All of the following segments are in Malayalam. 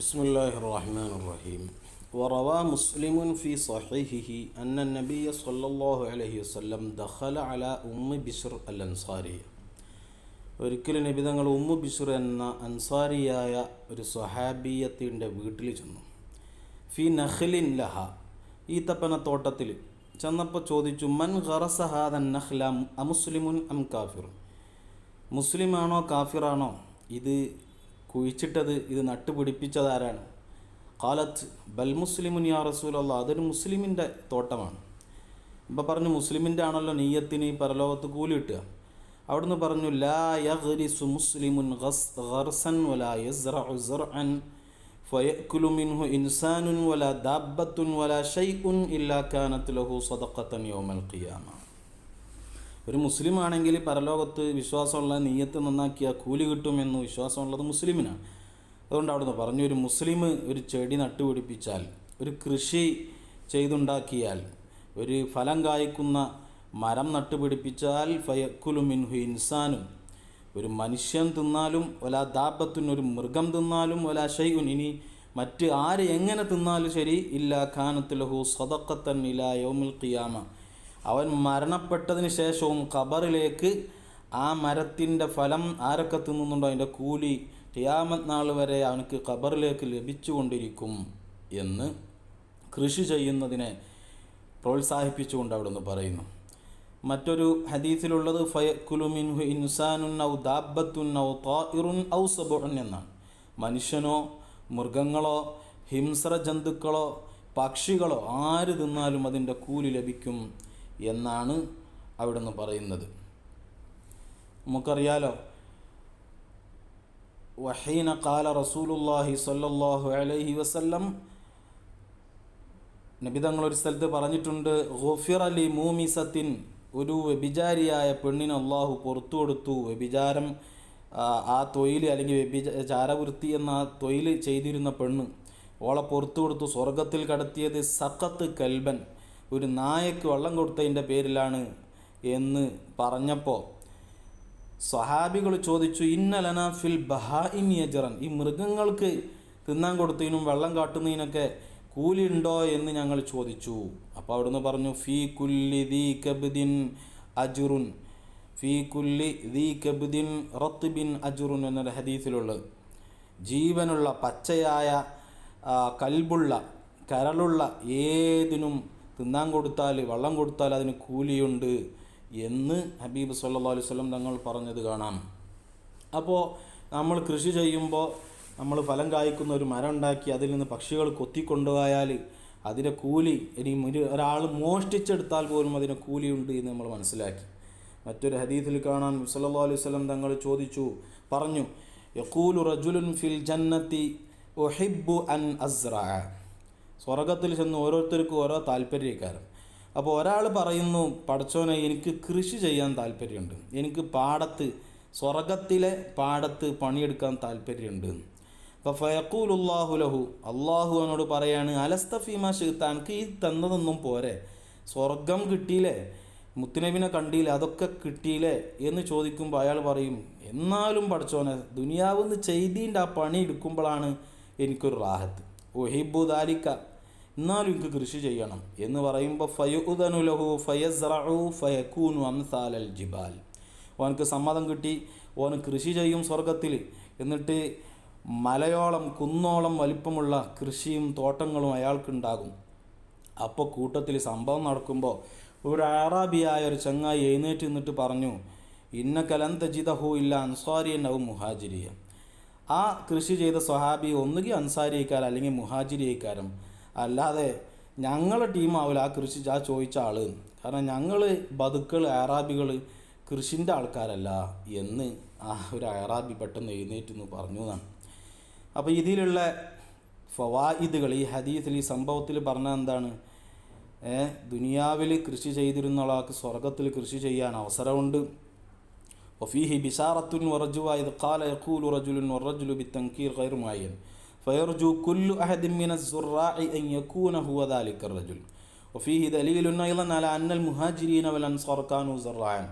بسم الله الرحمن الرحيم وروى مسلم في صحيحه أن النبي صلى الله عليه وسلم دخل على أم بشر الأنصارية ഒരിക്കൽ നബി തങ്ങൾ ഉമ്മു ബിഷർ എന്ന അൻസാരിയായ ഒരു സ്വഹാബിയത്തിൻ്റെ വീട്ടിൽ ചെന്നു ഫി നഖ്ലിൻ ലഹ ഈത്തപ്പന തോട്ടത്തിൽ ചെന്നപ്പോൾ ചോദിച്ചു മൻ ഖറസഹാദൻ നഖ്ല അമുസ്ലിമുൻ അം കാഫിർ മുസ്ലിമാണോ കാഫിറാണോ? ഇത് കുഴിച്ചിട്ടത് ഇത് നട്ടുപിടിപ്പിച്ചതാരാണ് കാലത്ത് ബൽ മുസ്ലിമുൻ യാ റസൂലല്ല അതൊരു മുസ്ലിമിന്റെ തോട്ടമാണ്. ഇപ്പം പറഞ്ഞു മുസ്ലിമിന്റെ ആണല്ലോ നെയ്യത്തിന് പരലോകത്ത് കൂലി കിട്ടുക. അവിടുന്ന് പറഞ്ഞു ലാ മുസ്ലിമുൻ ഗർസൻ വലാ സർഅൻ മിൻഹു ഇൻസാനുൻ വലാ ദാബത്തുൻ വലാ ഷൈഉൻ ഇല്ലാ കാനത്ത് ലഹു സദഖത്തൻ യൗമൽ ഖിയാമ. ഒരു മുസ്ലിം ആണെങ്കിൽ പരലോകത്ത് വിശ്വാസമുള്ള നീയത്ത് നന്നാക്കിയ കൂലി കിട്ടുമെന്ന് വിശ്വാസമുള്ളത് മുസ്ലിമിനാണ്. അതുകൊണ്ട് അവിടുന്ന് പറഞ്ഞു ഒരു മുസ്ലിം ഒരു ചെടി നട്ടുപിടിപ്പിച്ചാൽ ഒരു കൃഷി ചെയ്തുണ്ടാക്കിയാൽ ഒരു ഫലം കായ്ക്കുന്ന മരം നട്ടുപിടിപ്പിച്ചാൽ ഫയക്കുലു മിൻഹു ഇൻസാനും ഒരു മനുഷ്യൻ തിന്നാലും ഒല ദാപത്തിന് ഒരു മൃഗം തിന്നാലും ഒല ഷൈഉൻ ഇനി മറ്റ് ആര് എങ്ങനെ തിന്നാലും ശരി ഇല്ല ഖാനത്തിലഹു സദക്കത്തൻ ഇല യൗമിൽ ഖിയാമ. അവൻ മരണപ്പെട്ടതിന് ശേഷവും ഖബറിലേക്ക് ആ മരത്തിന്റെ ഫലം ആരൊക്കെ തിന്നുന്നുണ്ടോ? അതിന്റെ കൂലി ഖിയാമത്ത് നാൾ വരെ അവനക്ക് ഖബറിലേക്ക് ലഭിച്ചുകൊണ്ടിരിക്കും എന്ന് കൃഷി ചെയ്യുന്നതിനെ പ്രോത്സാഹിപ്പിച്ചുകൊണ്ട് അവിടുന്ന് പറയുന്നു. മറ്റൊരു ഹദീസിലുള്ളത് ഫയക്കുലുമിൻഹു ഇൻസാനുൻ ഔ ദാബത്തുൻ ഔ താഇറുൻ ഔ സബുൻ എന്നാണ്. മനുഷ്യനോ മൃഗങ്ങളോ ഹിംസ്ര ജന്തുക്കളോ പക്ഷികളോ ആര് തിന്നാലും അതിന്റെ കൂലി ലഭിക്കും. എന്നാണ് അവിടുന്ന് പറയുന്നത്. നമുക്കറിയാലോ വഹീന കാല റസൂലുല്ലാഹി സല്ലാഹു അലൈഹി വസല്ലം നബിതങ്ങൾ ഒരു സ്ഥലത്ത് പറഞ്ഞിട്ടുണ്ട് ഗുഫിർ അലി മൂമിസത്തിൻ ഒരു വ്യഭിചാരിയായ പെണ്ണിന് അള്ളാഹു പുറത്തു കൊടുത്തു. വ്യഭിചാരം ആ തൊഴിൽ അല്ലെങ്കിൽ വ്യഭിചാരവൃത്തി എന്ന ആ തൊഴിൽ ചെയ്തിരുന്ന പെണ്ണ് ഓളെ പുറത്തു കൊടുത്തു. സ്വർഗത്തിൽ കടത്തിയത് സക്കത്ത് കൽബൻ. ഒരു നായക്ക് വെള്ളം കൊടുത്തതിന്റെ പേരിലാണ് എന്ന് പറഞ്ഞപ്പോൾ സ്വഹാബികൾ ചോദിച്ചു ഇന്നലന ഫിൽ ബഹാഇമിയജറൻ ഈ മൃഗങ്ങൾക്ക് തിന്നാൻ കൊടുത്തതിനും വെള്ളം കാട്ടുന്നതിനൊക്കെ കൂലി ഉണ്ടോ എന്ന് ഞങ്ങൾ ചോദിച്ചു. അപ്പോൾ അവിടുന്ന് പറഞ്ഞു ഫീ കുല്ലി ദീ കബ്ദിൻ അജുറുൻ. ഫീ കുല്ലി ദീ കബ്ദിൻ റത്തുബിൻ അജുറുൻ എന്നൊരു ഹദീസിലുള്ളത്. ജീവനുള്ള പച്ചയായ കൽബുള്ള കരളുള്ള ഏതിനും തിന്നാൻ കൊടുത്താൽ വള്ളം കൊടുത്താൽ അതിന് കൂലിയുണ്ട് എന്ന് ഹബീബ് സല്ലാ അലൈഹി സ്വലം തങ്ങൾ പറഞ്ഞത് കാണാം. അപ്പോൾ നമ്മൾ കൃഷി ചെയ്യുമ്പോൾ നമ്മൾ ഫലം കായ്ക്കുന്ന ഒരു മരം ഉണ്ടാക്കി അതിൽ നിന്ന് പക്ഷികൾ കൊത്തിക്കൊണ്ടുപോയാൽ അതിന്റെ കൂലി ഇനി ഒരു ഒരാൾ മോഷ്ടിച്ചെടുത്താൽ പോലും അതിന് കൂലിയുണ്ട് എന്ന് നമ്മൾ മനസ്സിലാക്കി. മറ്റൊരു ഹദീസിൽ കാണാൻ സല്ലാ അലൈഹി സ്വലം തങ്ങൾ ചോദിച്ചു പറഞ്ഞു യഖൂലു റജുലുൻ ഫിൽ ജന്നത്തി ഒഹിബു അൻ അസ്ര സ്വർഗത്തിൽ ചെന്ന് ഓരോരുത്തർക്കും ഓരോ താല്പര്യക്കാരും അപ്പോൾ ഒരാൾ പറയുന്നു പടച്ചോനെ എനിക്ക് കൃഷി ചെയ്യാൻ താല്പര്യമുണ്ട്. എനിക്ക് പാടത്ത് സ്വർഗത്തിലെ പാടത്ത് പണിയെടുക്കാൻ താല്പര്യമുണ്ട്. അപ്പോൾ ഫയക്കൂലുല്ലാഹു ലഹു അള്ളാഹു അവനോട് പറയാണ് അലസ്തഫീമ ഷീത്ത എനിക്ക് ഈ തന്നതൊന്നും പോരെ. സ്വർഗം കിട്ടിയില്ലേ? മുത്തുനബിനെ കണ്ടിയില്ലേ അതൊക്കെ കിട്ടിയില്ലേ? എന്ന് ചോദിക്കുമ്പോൾ അയാൾ പറയും എന്നാലും പഠിച്ചോനെ ദുനിയാവെന്ന് ചെയ്തീന്റെ ആ പണി എടുക്കുമ്പോഴാണ് എനിക്കൊരു റാഹത്ത്. ഒഹിബു ദാലിക്ക എന്നാലും എനിക്ക് കൃഷി ചെയ്യണം. എന്ന് പറയുമ്പോൾ ഫയുദനു ലഹു ഫയസ്റു ഫയക്കൂനു അംസാലൽ ജിബാൽ. ഓനക്ക് സമ്മതം കിട്ടി ഓൻ കൃഷി ചെയ്യും സ്വർഗത്തിൽ എന്നിട്ട് മലയോളം കുന്നോളം വലിപ്പമുള്ള കൃഷിയും തോട്ടങ്ങളും അയാൾക്കുണ്ടാകും. അപ്പോൾ കൂട്ടത്തിൽ സംഭവം നടക്കുമ്പോൾ ഒരു അറാബിയായ ഒരു ചങ്ങായി എഴുന്നേറ്റ് നിന്നിട്ട് പറഞ്ഞു ഇന്ന കലന്ത ജിതഹു ഇല്ല അൻസ്വാരിയനാവും മുഹാജിരിയ. ആ കൃഷി ചെയ്ത സ്വഹാബി ഒന്നുകിൽ അൻസാരിയക്കാർ അല്ലെങ്കിൽ മുഹാജിരിയക്കാരും. അല്ലാതെ ഞങ്ങളെ ടീമാവില്ല ആ കൃഷി ആ ചോദിച്ച ആൾ കാരണം ഞങ്ങൾ ബതുക്കൾ ആറാബികൾ കൃഷിന്റെ ആൾക്കാരല്ല എന്ന് ആ ഒരു അറാബി പെട്ടെന്ന് എഴുന്നേറ്റ് എന്ന് പറഞ്ഞു എന്നാണ്. അപ്പോൾ ഇതിലുള്ള ഫവായിദുകൾ ഈ ഹദീസിൽ ഈ സംഭവത്തിൽ പറഞ്ഞ എന്താണ്? ദുനിയാവിൽ കൃഷി ചെയ്തിരുന്ന ആൾക്ക് സ്വർഗത്തിൽ കൃഷി ചെയ്യാൻ അവസരമുണ്ട്. ഒഫീഹി ബിസാറത്തുൻ വറജുവായത് കാലയക്കൂലുറജുലുൻ യഖൂലു റജുലുൻ വറജുലു ബിത്തങ്കീർ കയറുമായൻ فيرجو كل أحد من الزراع أن يكون هو ذلك الرجل وفيه دليل أيضا على أن المهاجرين والأنصار كانوا زراعا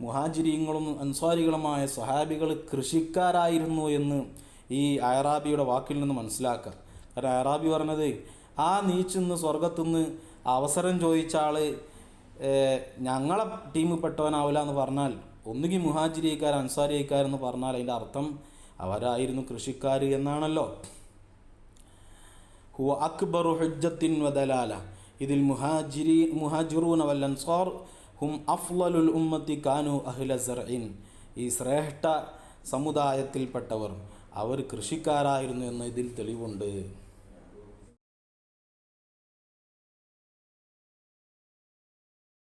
മുഹാജിരീങ്ങളും അൻസ്വാരികളുമായ സ്വഹാബികൾ കൃഷിക്കാരായിരുന്നു എന്ന് ഈ അയറാബിയുടെ വാക്കിൽ നിന്ന് മനസ്സിലാക്കാം കാരണം അയറാബി പറഞ്ഞത് ആ നീച്ചിന്ന് സ്വർഗത്തുനിന്ന് അവസരം ചോദിച്ച ആള് ഏഹ്, ഞങ്ങളെ ടീമിൽ പെട്ടവനാവില്ല എന്ന് പറഞ്ഞാൽ ഒന്നുകിൽ മുഹാജിരിക്കാർ അൻസാരിക്കാരെന്ന് പറഞ്ഞാൽ അതിൻ്റെ അർത്ഥം അവരായിരുന്നു കൃഷിക്കാർ എന്നാണല്ലോ ഹുവ അക്ബറു ഹുജ്ജത്തിൻ വദലാല ഇതിൽ മുഹാജിരി മുഹാജിറൂന വൽ അൻസാർ ഹും അഫ്ലലുൽ ഉമ്മത്തി കാനു അഹ്ല സർഇൻ ഈ ശ്രേഷ്ഠ സമുദായത്തിൽപ്പെട്ടവർ. അവർ കൃഷിക്കാരായിരുന്നു എന്ന് ഇതിൽ തെളിവുണ്ട്.